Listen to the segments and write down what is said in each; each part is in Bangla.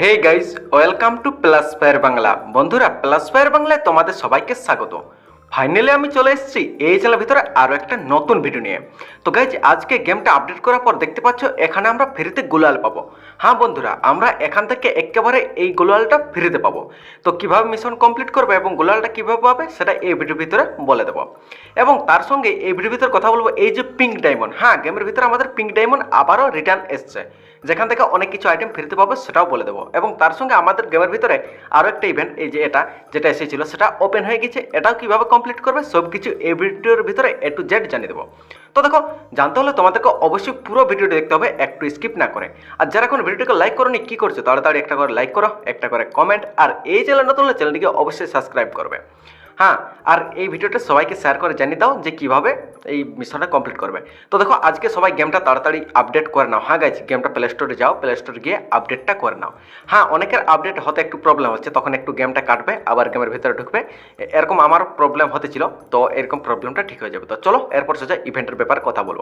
Hey guys welcome to plus fire Bangla বন্ধুরা প্লাস ফায়ার বাংলায় তোমাদের সবাইকে স্বাগত। ফাইনালি আমি চলে এসেছি এই জেলার ভিতরে আরও একটা নতুন ভিডিও নিয়ে। তো গাইজ আজকে গেমটা আপডেট করার পর দেখতে পাচ্ছ, এখানে আমরা ফ্রিতে গুলাল পাবো। হ্যাঁ বন্ধুরা, আমরা এখান থেকে একেবারে এই গুলালটা ফ্রিতে পাবো। তো কীভাবে মিশন কমপ্লিট করবে এবং গুলালটা কীভাবে পাবে, সেটা এই ভিডিওর ভিতরে বলে দেবো। এবং তার সঙ্গে এই ভিডিওর ভিতরে কথা বলব, এই যে পিঙ্ক ডায়মন্ড হ্যাঁ গেমের ভিতরে আমাদের পিঙ্ক ডায়মন্ড আবারও রিটার্ন এসছে। যেখান থেকে অনেক কিছু আইটেম ফিরতে পাবো, সেটাও বলে দেবো। এবং তার সঙ্গে আমাদের গেমের ভিতরে আরও একটা ইভেন্ট এই যে এটা, যেটা এসেছিল, সেটা ওপেন হয়ে গেছে। এটাও কীভাবে কমপ্লিট করবে সব কিছু এই ভিডিওর ভিতরে এ টু জেড জানিয়ে দেবো। তো দেখো, জানতে হলে তোমাদেরকে অবশ্যই পুরো ভিডিওটি দেখতে হবে, একটু স্কিপ না করে। আর যারা এখন ভিডিওটিকে লাইক করো নি কী করছ? তাড়াতাড়ি একটা করে লাইক করো, একটা করে কমেন্ট আর এই চ্যানেল নতুন হলে চ্যানেলটিকে অবশ্যই সাবস্ক্রাইব করবে। হ্যাঁ আর এই ভিডিওটা সবাইকে শেয়ার করে জানিয়ে দাও যে কীভাবে এই মিশনটা কমপ্লিট করবে। তো দেখো, আজকে সবাই গেমটা তাড়াতাড়ি আপডেট করে নাও। হ্যাঁ গাইছি গেমটা প্লে স্টোরে যাও। প্লে স্টোরে গিয়ে আপডেটটা করে নাও। হ্যাঁ অনেকের আপডেট হতে একটু প্রবলেম হচ্ছে, তখন একটু গেমটা কাটবে, আবার গেমের ভিতরে ঢুকবে। এরকম আমার প্রবলেম হতেছিল তো এরকম প্রবলেমটা ঠিক হয়ে যাবে। তো চলো, এরপর সোজা ইভেন্টের ব্যাপারে কথা বলব।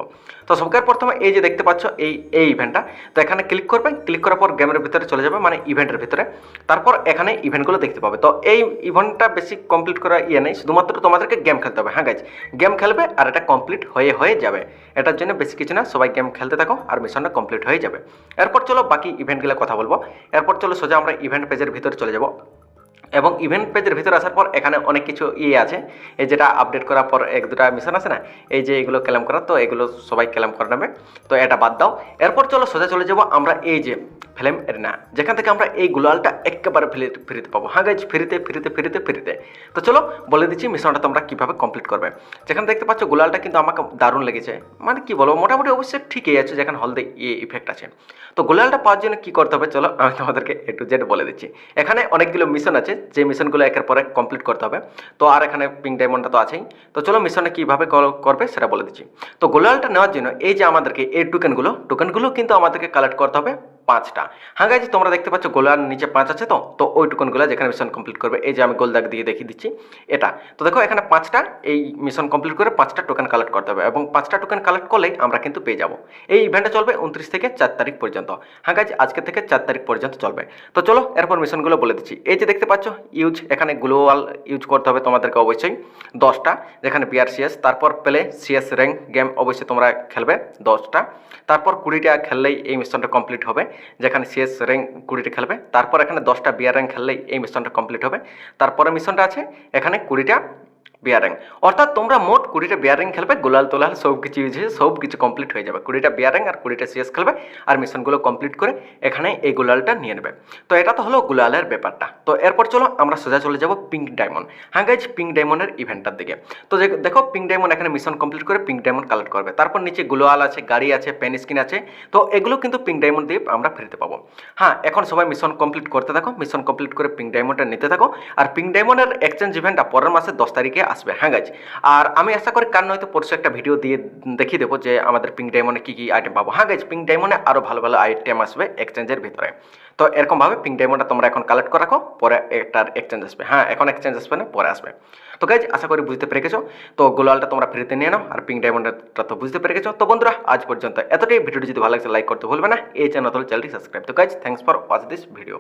তো সবকার প্রথমে এই যে দেখতে পাচ্ছ, এই এই ইভেন্টটা তো এখানে ক্লিক করবে। ক্লিক করার পর গেমের ভিতরে চলে যাবে মানে ইভেন্টের ভিতরে। তারপর এখানে ইভেন্টগুলো দেখতে পাবে। তো এই ইভেন্টটা বেশি কমপ্লিট করা ইয়ে নেই, শুধুমাত্র তোমাদেরকে গেম খেলতে হবে। হ্যাঁ গাইজ গেম খেলবে আর এটা কমপ্লিট হয়ে হয়ে যাবে। এটার জন্য বেশি কিছু না, সবাই গেম খেলতে থাকো আর মিশনটা কমপ্লিট হয়ে যাবে। এরপর চলো বাকি ইভেন্টগুলো কথা বলব। এরপর চলো সোজা আমরা ইভেন্ট পেজের ভিতরে চলে যাব। এবং ইভেন্ট পেজের ভিতরে আসার পর এখানে অনেক কিছু ইয়ে আছে। এই যেটা আপডেট করার পর এক দুটা মিশন আছে না? এই যে এগুলো ক্লেম করা, তো এগুলো সবাই ক্লেম করে নেবে। তো এটা বাদ দাও। এরপর চলো সোজা চলে যাব আমরা এই যে ফিল্ম এরিনা যেখান থেকে আমরা এই গুলালটা একেবারে ফ্রি, ফ্রিতে পাবো। হ্যাঁ গাইজ ফিরিতে ফিরিতে ফিরিতে ফিরিতে। তো চলো বলে দিচ্ছি মিশনটা তোমরা কীভাবে কমপ্লিট করবে। যেখানে দেখতে পাচ্ছ গুলালটা কিন্তু আমাকে দারুণ লেগেছে। মানে কি বলব, মোটামুটি অবশ্যই ঠিকই আছে যেখানে হলদে ইয়ে ইফেক্ট আছে। তো গুলালটা পাওয়ার জন্য কী করতে হবে? চলো আমি তোমাদেরকে এ টু জেড বলে দিচ্ছি। এখানে অনেকগুলো মিশন আছে। যে মিশনগুলো একের পরে কমপ্লিট করতে হবে। তো আর এখানে পিঙ্ক ডায়মন্ডটা তো আছেই। তো চলো মিশনে কীভাবে করবে সেটা বলে দিচ্ছি। তো গোলালটা নেওয়ার জন্য এই যে আমাদেরকে এই টোকেনগুলো টোকেনগুলো কিন্তু আমাদেরকে কালেক্ট করতে হবে। পাঁচটা। হ্যাঁ গাইজ তোমরা দেখতে পাচ্ছ গোলার নিচে পাঁচ আছে তো? তো ওই টোকেনগুলো যেখানে মিশন কমপ্লিট করবে। এই যে আমি গোল দাগ দিয়ে দেখিয়ে দিচ্ছি, এটা। তো দেখো, এখানে পাঁচটা, এই মিশন কমপ্লিট করে পাঁচটা টোকেন কালেক্ট করতে হবে এবং পাঁচটা টোকেন কালেক্ট করলেই আমরা কিন্তু পেয়ে যাব। এই ইভেন্টটা চলবে উনত্রিশ থেকে চার তারিখ পর্যন্ত। হ্যাঁ গাইজ আজকে থেকে চার তারিখ পর্যন্ত চলবে। তো চলো, এরপর মিশনগুলো বলে দিচ্ছি। এই যে দেখতে পাচ্ছ ইউজ এখানে গ্লোয়াল ইউজ করতে হবে তোমাদেরকে অবশ্যই। দশটা, যেখানে বিআরসিএস তারপর পেলে সিএস র্যাঙ্ক গেম অবশ্যই তোমরা খেলবে দশটা। তারপর কুড়িটা খেললেই এই মিশনটা কমপ্লিট হবে। যেখানে সিএস র্যাঙ্ক কুড়িটা খেলবে, তারপর এখানে দশটা বিআর র্যাঙ্ক খেললেই এই মিশনটা কমপ্লিট হবে। তারপরে মিশনটা আছে, এখানে কুড়িটা বিয়ার অর্থাৎ তোমরা মোট কুড়িটা বিয়ারিং খেলবে, গোলাল, তোলাল, সব কিছু ইউজ হয়ে সব কিছু কমপ্লিট হয়ে যাবে। কুড়িটা বিয়ারিং আর কুড়িটা সিএস খেলবে আর মিশনগুলো কমপ্লিট করে এখানে এই গোলালটা নিয়ে নেবে। তো এটা তো হলো গোলালের ব্যাপারটা। তো এরপর চলো আমরা সোজা চলে যাব পিঙ্ক ডায়মন্ড হ্যাঁ গাইজ পিঙ্ক ডায়মন্ডের ইভেন্টটার দিকে। তো দেখো পিঙ্ক ডায়মন্ড এখানে মিশন কমপ্লিট করে পিঙ্ক ডায়মন্ড কালেক্ট করবে। তারপর নিচে গ্লোয়াল আছে, গাড়ি আছে পেন স্কিন আছে। তো এগুলো কিন্তু পিঙ্ক ডায়মন্ড দিয়ে আমরা ফিরতে পাবো। হ্যাঁ এখন সবাই মিশন কমপ্লিট করতে থাকো। মিশন কমপ্লিট করে পিঙ্ক ডায়মন্ডটা নিতে থাকো। আর পিঙ্ক ডায়মন্ডের এক্সচেঞ্জ ইভেন্টটা পরের মাসের দশ তারিখে আসবে। হ্যাঁ গাইজ আর আমি আশা করি কারণ হয়তো পরশু একটা ভিডিও দিয়ে দেখিয়ে দেবো যে আমাদের পিঙ্ক ডায়মন্ডে কী কী আইটেম পাবো। হ্যাঁ গাইজ পিঙ্ক ডায়মন্ডে আরও ভালো ভালো আইটেম আসবে এক্সচেঞ্জের ভিতরে। তো এরকমভাবে পিঙ্ক ডায়মন্ডটা তোমরা এখন কালেক্ট করে রাখো, পরে এটার এক্সচেঞ্জ আসবে। হ্যাঁ এখন এক্সচেঞ্জ আসবে না, পরে আসবে। তো গাইজ আশা করি বুঝতে পেরে গেছো। তো গোলালটা তোমরা ফ্রিতে নিয়ে নাও, আর পিঙ্ক ডায়মন্ডটা তো বুঝতে পেরে গেছো। তো বন্ধুরা, আজ পর্যন্ত এতটাই। ভিডিওটি যদি ভালো লাগছে লাইক করতে ভুলবে না। এই চ্যানেল চ্যানেলটি সাবস্ক্রাইব তো guys thanks for watch this video